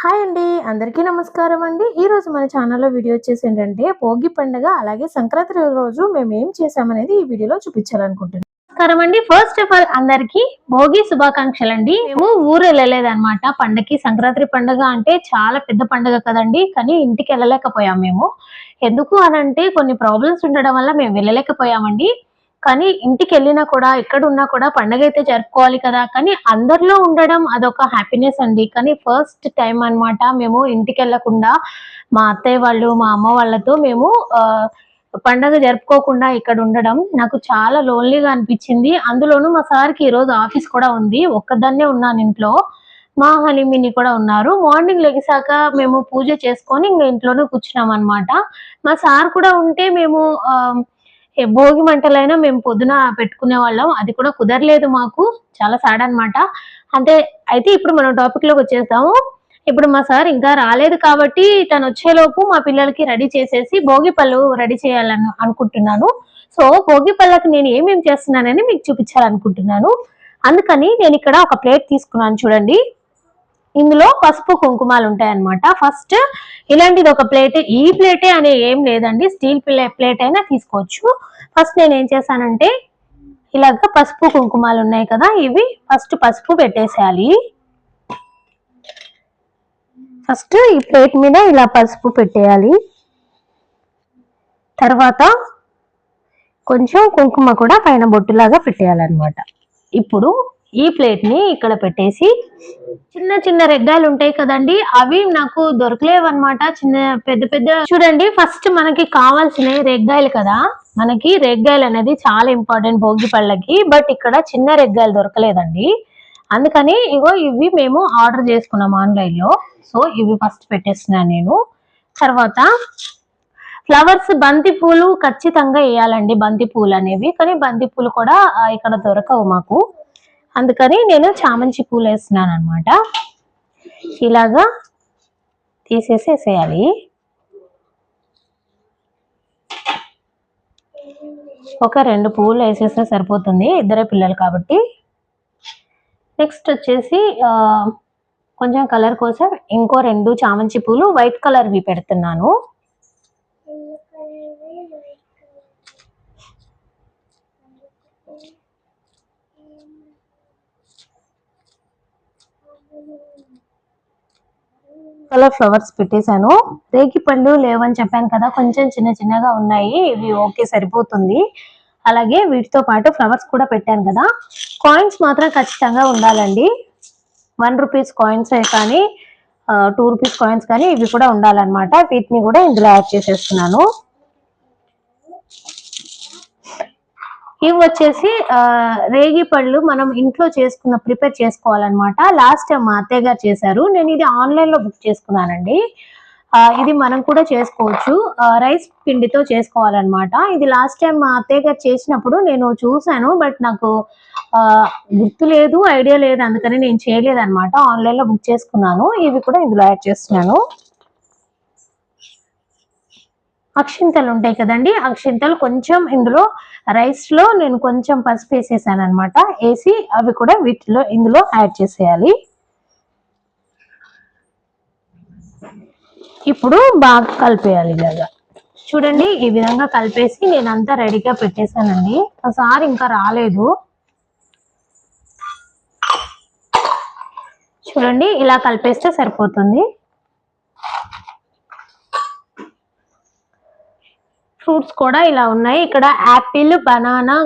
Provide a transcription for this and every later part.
Hi అండి అందరికీ నమస్కారం అండి. ఈ రోజు మన ఛానల్లో వీడియో వచ్చేసి ఏంటంటే భోగి పండుగ అలాగే సంక్రాంతి రోజు మేము ఏం చేసామనేది ఈ వీడియోలో చూపించాలనుకుంటున్నాం. నమస్కారం అండి. ఫస్ట్ ఆఫ్ ఆల్ అందరికి భోగి శుభాకాంక్షలు అండి. మేము ఊరు వెళ్ళలేదు అనమాట పండగకి సంక్రాంతి పండుగ అంటే చాలా పెద్ద పండుగ కదండి. కానీ ఇంటికి వెళ్ళలేకపోయాం మేము. ఎందుకు అనంటే కొన్ని ప్రాబ్లమ్స్ ఉండడం వల్ల మేము వెళ్ళలేకపోయామండి. కానీ ఇంటికి వెళ్ళినా కూడా ఎక్కడ ఉన్నా కూడా పండగ అయితే జరుపుకోవాలి కదా. కానీ అందరిలో ఉండడం అదొక హ్యాపీనెస్ అండి. కానీ ఫస్ట్ టైం అన్నమాట మేము ఇంటికి వెళ్ళకుండా మా అత్తయ్య వాళ్ళు మా అమ్మ వాళ్ళతో మేము పండగ జరుపుకోకుండా ఇక్కడ ఉండడం నాకు చాలా లోన్లీగా అనిపించింది. అందులోనూ మా సార్కి ఈరోజు ఆఫీస్ కూడా ఉంది. ఒక్కదాన్నే ఉన్నాను ఇంట్లో. మా హలీమిని కూడా ఉన్నారు. మార్నింగ్ లెగిసాక మేము పూజ చేసుకొని ఇంకా ఇంట్లోనే కూర్చున్నాం అనమాట మా సార్ కూడా ఉంటే మేము ఆ, భోగి మంటలైనా మేము పొద్దున పెట్టుకునే వాళ్ళం. అది కూడా కుదరలేదు మాకు. చాలా సాడ్ అన్నమాట. అంటే అయితే ఇప్పుడు మనం టాపిక్లోకి వచ్చేస్తాము. ఇప్పుడు మా సార్ ఇంకా రాలేదు కాబట్టి తను వచ్చేలోపు మా పిల్లలకి రెడీ చేసేసి భోగి పళ్ళు రెడీ చేయాలని అనుకుంటున్నాను. సో భోగి పళ్ళకి నేను ఏమేమి చేస్తున్నానని మీకు చూపించాలనుకుంటున్నాను. అందుకని నేను ఇక్కడ ఒక ప్లేట్ తీసుకున్నాను చూడండి. ఇందులో పసుపు కుంకుమాలు ఉంటాయన్నమాట. ఫస్ట్ ఇలాంటిది ఒక ప్లేట్ ఈ ప్లేటే అనే ఏం లేదండి. స్టీల్ ప్లేట్ అయినా తీసుకోవచ్చు. ఫస్ట్ నేను ఏం చేశానంటే ఇలాగ పసుపు కుంకుమాలు ఉన్నాయి కదా ఇవి ఫస్ట్ పసుపు పెట్టేసేయాలి. ఫస్ట్ ఈ ప్లేట్ మీద ఇలా పసుపు పెట్టేయాలి. తర్వాత కొంచెం కుంకుమ కూడా పైన బొట్టులాగా పెట్టేయాలన్నమాట. ఇప్పుడు ఈ ప్లేట్ని ఇక్కడ పెట్టేసి చిన్న చిన్న రెగ్గాయలు ఉంటాయి కదండి అవి నాకు దొరకలేవన్నమాట. చిన్న పెద్ద పెద్ద చూడండి ఫస్ట్ మనకి కావాల్సిన రెగ్గాయలు కదా. మనకి రెగ్గాయలు అనేది చాలా ఇంపార్టెంట్ భోగి పళ్ళకి బట్ ఇక్కడ చిన్న రెగ్గాయలు దొరకలేదండి. అందుకని ఇగో ఇవి మేము ఆర్డర్ చేసుకున్నాం ఆన్లైన్లో సో ఇవి ఫస్ట్ పెట్టేస్తున్నాను నేను. తర్వాత ఫ్లవర్స్ బంతి పూలు ఖచ్చితంగా వేయాలండి బంతి పూలు అనేవి. కానీ బంతి పూలు కూడా ఇక్కడ దొరకవు మాకు. అందుకని నేను చామంతి పూలు వేస్తున్నాను అనమాట ఇలాగా తీసేసి వేసేయాలి ఒక రెండు పువ్వులు వేసేస్తే సరిపోతుంది ఇద్దరే పిల్లలు కాబట్టి. నెక్స్ట్ వచ్చేసి కొంచెం కలర్ కోసం ఇంకో రెండు చామంతి పూలు వైట్ కలర్వి పెడుతున్నాను. కలర్ ఫ్లవర్స్ పెట్టేశాను. రేగి పండు లేవని చెప్పాను కదా కొంచెం చిన్న చిన్నగా ఉన్నాయి ఇవి ఓకే సరిపోతుంది. అలాగే వీటితో పాటు ఫ్లవర్స్ కూడా పెట్టాను కదా. కాయిన్స్ మాత్రం ఖచ్చితంగా ఉండాలండి. వన్ రూపీస్ కాయిన్స్ కానీ టూ రూపీస్ కాయిన్స్ కానీ ఇవి కూడా ఉండాలన్నమాట. వీటిని కూడా ఇందులో యాడ్ చేసేస్తున్నాను. ఇవి వచ్చేసి రేగి పళ్ళు మనం ఇంట్లో చేసుకున్న ప్రిపేర్ చేసుకోవాలన్నమాట. లాస్ట్ టైం మా అత్తయ్య గారు చేశారు. నేను ఇది ఆన్లైన్లో బుక్ చేసుకున్నానండి. ఇది మనం కూడా చేసుకోవచ్చు. రైస్ పిండితో చేసుకోవాలన్నమాట. ఇది లాస్ట్ టైం మా అత్తయ్య గారు చేసినప్పుడు నేను చూశాను బట్ నాకు గుర్తు లేదు ఐడియా లేదు. అందుకని నేను చేయలేదు అనమాట ఆన్లైన్లో బుక్ చేసుకున్నాను. ఇవి కూడా ఇందులో యాడ్ చేస్తున్నాను. అక్షింతలు ఉంటాయి కదండి. అక్షింతలు కొంచెం ఇందులో రైస్లో నేను కొంచెం పసుపు వేసేసాను అనమాట వేసి అవి కూడా వీటిలో ఇందులో యాడ్ చేసేయాలి. ఇప్పుడు బాగా కలిపేయాలి ఇలాగా. చూడండి ఈ విధంగా కలిపేసి నేను అంతా రెడీగా పెట్టేశానండి. ఒకసారి ఇంకా రాలేదు. చూడండి ఇలా కలిపేస్తే సరిపోతుంది. ఫ్రూట్స్ కూడా ఇలా ఉన్నాయి. ఇక్కడ యాపిల్ బనానా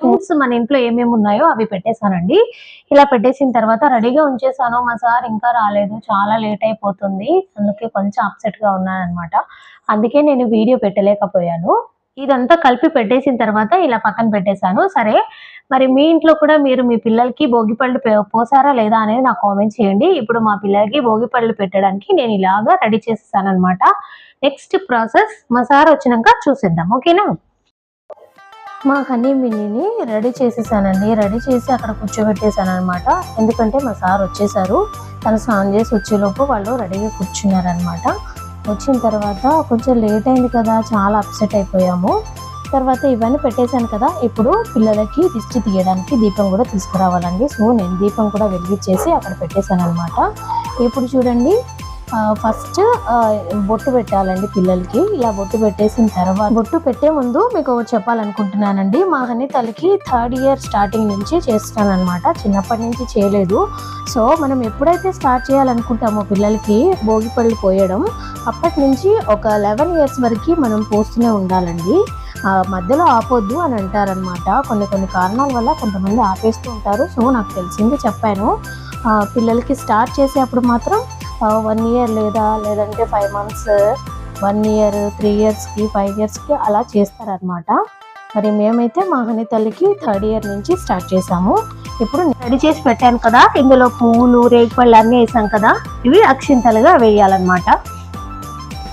ఫ్రూట్స్ మన ఇంట్లో ఏమేమి ఉన్నాయో అవి పెట్టేశానండి. ఇలా పెట్టేసిన తర్వాత రెడీగా ఉంచేసాను మా సార్ ఇంకా రాలేదు. చాలా లేట్ అయిపోతుంది. అందుకే కొంచెం అప్సెట్గా ఉన్నాను అనమాట అందుకే నేను వీడియో పెట్టలేకపోయాను. ఇదంతా కలిపి పెట్టేసిన తర్వాత ఇలా పక్కన పెట్టేశాను. సరే మరి మీ ఇంట్లో కూడా మీరు మీ పిల్లలకి భోగి పళ్ళు పోసారా లేదా అనేది నాకు కామెంట్ చేయండి. ఇప్పుడు మా పిల్లలకి భోగి పళ్ళు పెట్టడానికి నేను ఇలాగా రెడీ చేసేసాను అనమాట నెక్స్ట్ ప్రాసెస్ మా సార్ వచ్చినాక చూసేద్దాం. ఓకేనా? మా హనీ మిన్నీని రెడీ చేసేసానండి. రెడీ చేసి అక్కడ కూర్చోబెట్టేశాను అనమాట ఎందుకంటే మా సార్ వచ్చేసారు. తను స్నానం చేసి వచ్చేలోపు వాళ్ళు రెడీగా కూర్చున్నారనమాట వచ్చిన తర్వాత కొంచెం లేట్ అయింది కదా చాలా అప్సెట్ అయిపోయాము. తర్వాత ఇవన్నీ పెట్టేశాను కదా ఇప్పుడు పిల్లలకి దిష్టి తీయడానికి దీపం కూడా తీసుకురావాలండి. సో నేను దీపం కూడా వెలిగించేసి అక్కడ పెట్టేశాను అనమాట ఇప్పుడు చూడండి ఫస్ట్ బొట్టు పెట్టాలండి పిల్లలకి. ఇలా బొట్టు పెట్టేసిన తర్వాత బొట్టు పెట్టే ముందు మీకు చెప్పాలనుకుంటున్నానండి మా హనీ తల్లికి థర్డ్ ఇయర్ స్టార్టింగ్ నుంచి చేస్తానమాట చిన్నప్పటి నుంచి చేయలేదు. సో మనం ఎప్పుడైతే స్టార్ట్ చేయాలనుకుంటామో పిల్లలకి భోగిపళ్ళు పోయడం అప్పటి నుంచి ఒక లెవెన్ ఇయర్స్ వరకు మనం పోస్తూనే ఉండాలండి. మధ్యలో ఆపొద్దు అని అంటారనమాట కొన్ని కొన్ని కారణాల వల్ల కొంతమంది ఆపేస్తూ ఉంటారు. సో నాకు తెలిసింది చెప్పాను. పిల్లలకి స్టార్ట్ చేసేటప్పుడు మాత్రం వన్ ఇయర్ లేదా లేదంటే five months one year three ఇయర్స్కి ఫైవ్ ఇయర్స్కి అలా చేస్తారనమాట మరి మేమైతే మా తల్లికి థర్డ్ ఇయర్ నుంచి స్టార్ట్ చేసాము. ఇప్పుడు రెడీ చేసి పెట్టాను కదా ఇందులో పువ్వులు రేగిపళ్ళు అన్నీ వేసాం కదా ఇవి అక్షింతలుగా వేయాలన్నమాట.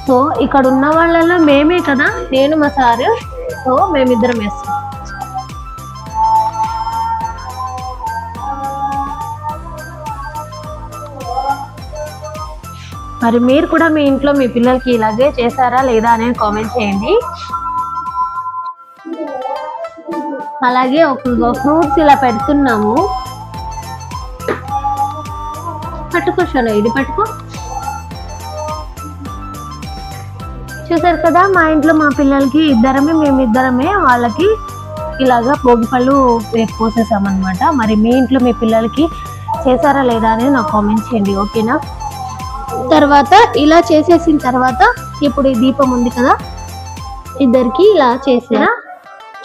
సో ఇక్కడ ఉన్న వాళ్ళలో మేమే కదా నేను మా సారు సో మేమిద్దరం వేస్తాం. మరి మీరు కూడా మీ ఇంట్లో మీ పిల్లలకి ఇలాగే చేశారా లేదా అనేది కామెంట్ చేయండి. అలాగే ఒక ఫ్రూట్స్ ఇలా పెడుతున్నాము. పట్టుకో షోలో ఇది పట్టుకో. చూసారు కదా మా ఇంట్లో మా పిల్లలకి ఇద్దరమే మేము ఇద్దరమే వాళ్ళకి ఇలాగా భోగిపళ్ళు పోసేసామన్నమాట. మరి మీ ఇంట్లో మీ పిల్లలకి చేశారా లేదా అనేది నాకు కామెంట్ చేయండి ఓకేనా? తర్వాత ఇలా చేసేసిన తర్వాత ఇప్పుడు ఈ దీపం ఉంది కదా ఇద్దరికి ఇలా చేసిన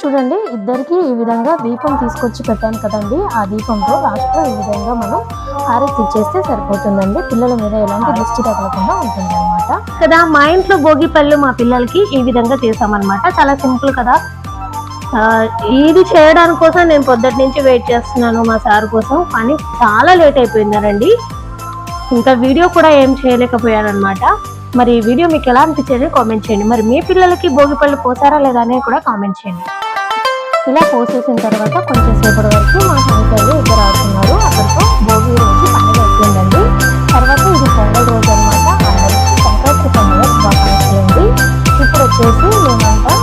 చూడండి ఇద్దరికి ఈ విధంగా దీపం తీసుకొచ్చి పెట్టాను కదండి. ఆ దీపంతో లాస్ట్లో ఈ విధంగా మనం హారతి ఇచ్చేస్తే సరిపోతుందండి. పిల్లల మీద ఎలాంటి దృష్టి తగలకుండా ఉంటుంది అనమాట కదా మా ఇంట్లో భోగి పళ్ళు మా పిల్లలకి ఈ విధంగా చేసామన్నమాట చాలా సింపుల్ కదా. ఇది చేయడానికి కోసం నేను పొద్దుటి నుంచి వెయిట్ చేస్తున్నాను మా సార్ కోసం. కానీ చాలా లేట్ అయిపోయిందనండి ఇంకా వీడియో కూడా ఏం చేయలేకపోయానమాట మరి ఈ వీడియో మీకు ఎలా అనిపించేది కామెంట్ చేయండి. మరి మీ పిల్లలకి భోగి పళ్ళు పోసారా లేదా అనేది కూడా కామెంట్ చేయండి. ఇలా పోసేసిన తర్వాత కొంచెం సేపటి వరకు మా సంఖ్యలు ఇద్దరు ఆడుతున్నారు అక్కడితో భోగి రోజు పండుగ వచ్చిందండి తర్వాత ఇది పొంగల్ రోజు అనమాట అందరికీ సంక్రాంతి పండుగ శుభాకాంక్షలండి ఇప్పుడు వచ్చేసి మేమంతా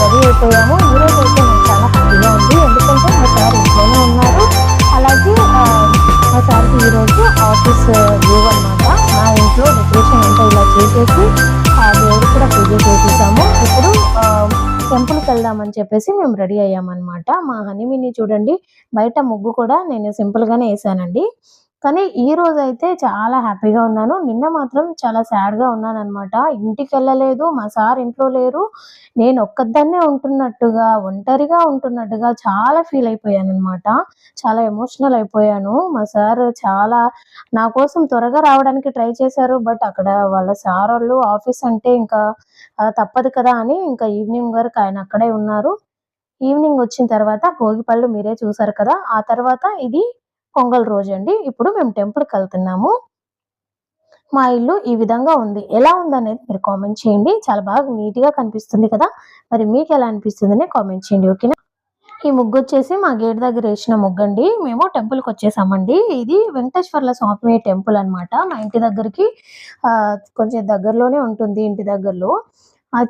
రెడీ అయిపోయాము. ఈరోజు అయితే నాకు చాలా హ్యాపీగా ఉంది. ఎందుకంటే చెప్పేసి మేము రెడీ అయ్యామన్నమాట. మా హనీమీని చూడండి. బయట ముగ్గు కూడా నేను సింపుల్గానే వేసానండి. కానీ ఈ రోజు అయితే చాలా హ్యాపీగా ఉన్నాను. నిన్న మాత్రం చాలా సాడ్గా ఉన్నాను అనమాట ఇంటికి వెళ్ళలేదు మా సార్ ఇంట్లో లేరు. నేను ఒక్కదాన్నే ఉంటున్నట్టుగా ఒంటరిగా ఉంటున్నట్టుగా చాలా ఫీల్ అయిపోయాను అనమాట చాలా ఎమోషనల్ అయిపోయాను. మా సార్ చాలా నా కోసం త్వరగా రావడానికి ట్రై చేశారు. బట్ అక్కడ వాళ్ళ సార్ వాళ్ళు ఆఫీస్ అంటే ఇంకా తప్పదు కదా అని ఇంకా ఈవినింగ్ వరకు ఆయన అక్కడే ఉన్నారు. ఈవినింగ్ వచ్చిన తర్వాత భోగి పళ్ళు మీరే చూసారు కదా? ఆ తర్వాత ఇది పొంగల్ రోజు అండి ఇప్పుడు మేము టెంపుల్కి వెళ్తున్నాము. మా ఇల్లు ఈ విధంగా ఉంది. ఎలా ఉంది అనేది మీరు కామెంట్ చేయండి. చాలా బాగా నీట్గా కనిపిస్తుంది కదా. మరి మీకు ఎలా అనిపిస్తుంది కామెంట్ చేయండి ఓకేనా? ఈ ముగ్గు వచ్చేసి మా గేట్ దగ్గర వేసిన ముగ్గు అండి మేము టెంపుల్కి వచ్చేసామండి. ఇది వెంకటేశ్వర్ల స్వామి టెంపుల్ అనమాట మా ఇంటి దగ్గరికి కొంచెం దగ్గరలోనే ఉంటుంది ఇంటి దగ్గరలో.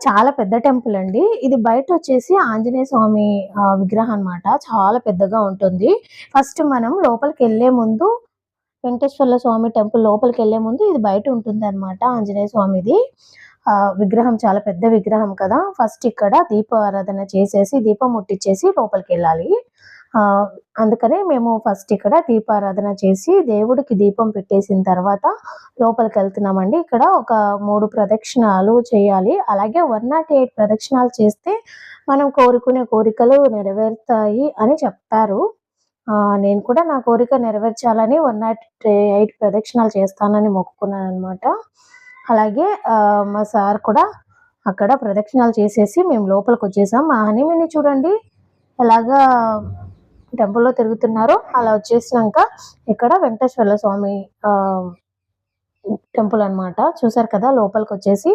చాలా పెద్ద టెంపుల్ అండి. ఇది బయట వచ్చేసి ఆంజనేయ స్వామి ఆ, విగ్రహం అన్నమాట. చాలా పెద్దగా ఉంటుంది. ఫస్ట్ మనం లోపలికి వెళ్ళే ముందు వెంకటేశ్వర్ల స్వామి టెంపుల్ లోపలికి వెళ్ళే ముందు ఇది బయట ఉంటుంది అనమాట ఆంజనేయ స్వామిది. ఆ విగ్రహం చాలా పెద్ద విగ్రహం కదా. ఫస్ట్ ఇక్కడ దీప ఆరాధన చేసేసి దీపం ముట్టించేసి లోపలికి వెళ్ళాలి అందుకనే మేము ఫస్ట్ ఇక్కడ దీపారాధన చేసి దేవుడికి దీపం పెట్టేసిన తర్వాత లోపలికి వెళ్తున్నామండి ఇక్కడ ఒక మూడు ప్రదక్షిణాలు చేయాలి. అలాగే వన్ నాట్ ఎయిట్ ప్రదక్షిణాలు చేస్తే మనం కోరుకునే కోరికలు నెరవేరుతాయి అని చెప్తారు. నేను కూడా నా కోరిక నెరవేర్చాలని వన్ నాట్ ఎయిట్ ప్రదక్షిణాలు చేస్తానని మొక్కుకున్నాను అనమాట అలాగే మా సార్ కూడా అక్కడ ప్రదక్షిణాలు చేసేసి మేము లోపలికి వచ్చేసాం. మా హనీమీని చూడండి. ఎలాగా టెంపుల్లో తిరుగుతున్నారు. అలా వచ్చేసినాక ఇక్కడ వెంకటేశ్వర స్వామి ఆ టెంపుల్ అన్నమాట. చూసారు కదా లోపలికి వచ్చేసి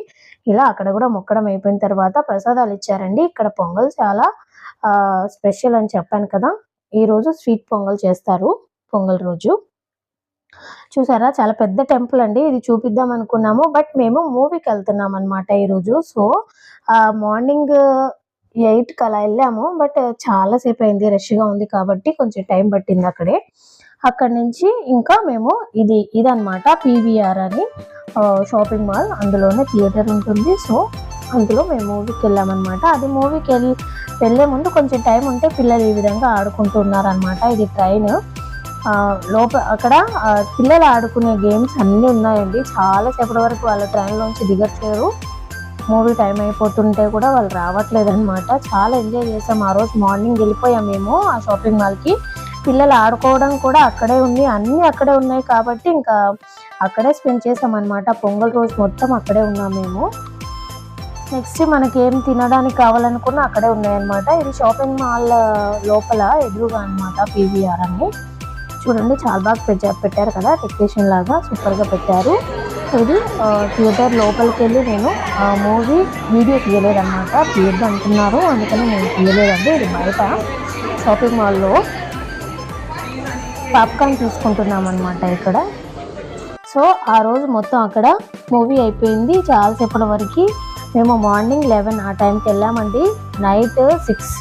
ఇలా అక్కడ కూడా మొక్కడం అయిపోయిన తర్వాత ప్రసాదాలు ఇచ్చారండి. ఇక్కడ పొంగల్ చాలా ఆ స్పెషల్ అని చెప్పాను కదా. ఈ రోజు స్వీట్ పొంగల్ చేస్తారు పొంగల్ రోజు. చూసారా చాలా పెద్ద టెంపుల్ అండి. ఇది చూపిద్దాం అనుకున్నాము. బట్ మేము మూవీకి వెళ్తున్నాం అనమాట ఈరోజు సో మార్నింగ్ ఎయిట్కి అలా వెళ్ళాము బట్ చాలా సేపు అయింది రష్గా ఉంది కాబట్టి కొంచెం టైం పట్టింది అక్కడే. అక్కడి నుంచి ఇంకా మేము ఇది ఇదనమాట పీవీఆర్ అని షాపింగ్ మాల్. అందులోనే థియేటర్ ఉంటుంది. సో అందులో మేము మూవీకి వెళ్ళామన్నమాట. అది మూవీకి వెళ్ళి వెళ్ళే ముందు కొంచెం టైం ఉంటే పిల్లలు ఈ విధంగా ఆడుకుంటున్నారనమాట ఇది ట్రైన్. లోపల అక్కడ పిల్లలు ఆడుకునే గేమ్స్ అన్నీ ఉన్నాయండి. చాలా సేపటి వరకు వాళ్ళ ట్రైన్లోంచి దిగట్లేరు. మూవీ టైం అయిపోతుంటే కూడా వాళ్ళు రావట్లేదు అనమాట చాలా ఎంజాయ్ చేసాం. ఆ రోజు మార్నింగ్ వెళ్ళిపోయాం మేము ఆ షాపింగ్ మాల్కి. పిల్లలు ఆడుకోవడం కూడా అక్కడే ఉంది. అన్నీ అక్కడే ఉన్నాయి కాబట్టి ఇంకా అక్కడే స్పెండ్ చేసాం అనమాట పొంగల్ రోజు మొత్తం అక్కడే ఉన్నాం మేము. నెక్స్ట్ మనకి ఏం తినడానికి కావాలనుకున్నా అక్కడే ఉన్నాయన్నమాట. ఇది షాపింగ్ మాల్ లోపల ఎదురుగా అనమాట పీవీఆర్ అని. చూడండి చాలా బాగా పెట్టారు పెట్టారు కదా డెకరేషన్ లాగా సూపర్గా పెట్టారు. ఇది థియేటర్ లోపలికి వెళ్ళి నేను ఆ మూవీ వీడియో తీయలేదన్నమాట. తీయద్దు అంటున్నారు అందుకని నేను తీయలేదండి. ఇది బయట షాపింగ్ మాల్లో పాప్కార్న్ తీసుకుంటున్నాం అనమాట ఇక్కడ. సో ఆ రోజు మొత్తం అక్కడ మూవీ అయిపోయింది. చాలాసేపటి వరకు మేము మార్నింగ్ లెవెన్ ఆ టైంకి వెళ్ళామండి. నైట్ సిక్స్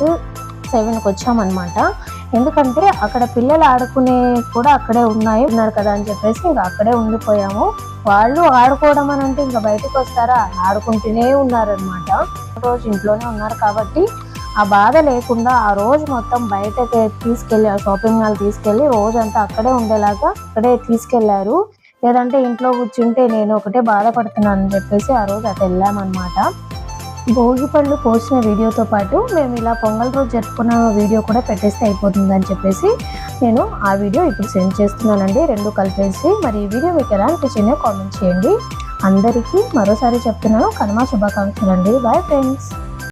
సెవెన్కి వచ్చామన్నమాట. ఎందుకంటే అక్కడ పిల్లలు ఆడుకునే కూడా అక్కడే ఉన్నాయి ఉన్నారు కదా అని చెప్పేసి ఇంకా అక్కడే ఉండిపోయాము. వాళ్ళు ఆడుకోవడం అని అంటే ఇంకా బయటకు వస్తారా? ఆడుకుంటూనే ఉన్నారనమాట రోజు ఇంట్లోనే ఉన్నారు కాబట్టి ఆ బాధ లేకుండా ఆ రోజు మొత్తం బయటకి తీసుకెళ్ళి ఆ షాపింగ్ మాల్ తీసుకెళ్ళి రోజంతా అక్కడే ఉండేలాగా అక్కడే తీసుకెళ్ళారు. లేదంటే ఇంట్లో కూర్చుంటే నేను ఒకటే బాధపడుతున్నాను అని చెప్పేసి ఆ రోజు అటు వెళ్ళామన్నమాట. భోగి పళ్ళు పోసిన వీడియోతో పాటు మేము ఇలా పొంగల్ రోజు జరుపుకున్న వీడియో కూడా పెట్టేస్తే అయిపోతుంది అని చెప్పేసి నేను ఆ వీడియో ఇప్పుడు సెండ్ చేస్తున్నానండి. రెండు కలిపేసి. మరి ఈ వీడియో మీకు ఎలా అనిపించిందో కామెంట్ చేయండి. అందరికీ మరోసారి చెప్తున్నాను. కనుమ శుభాకాంక్షలు అండి బాయ్ ఫ్రెండ్స్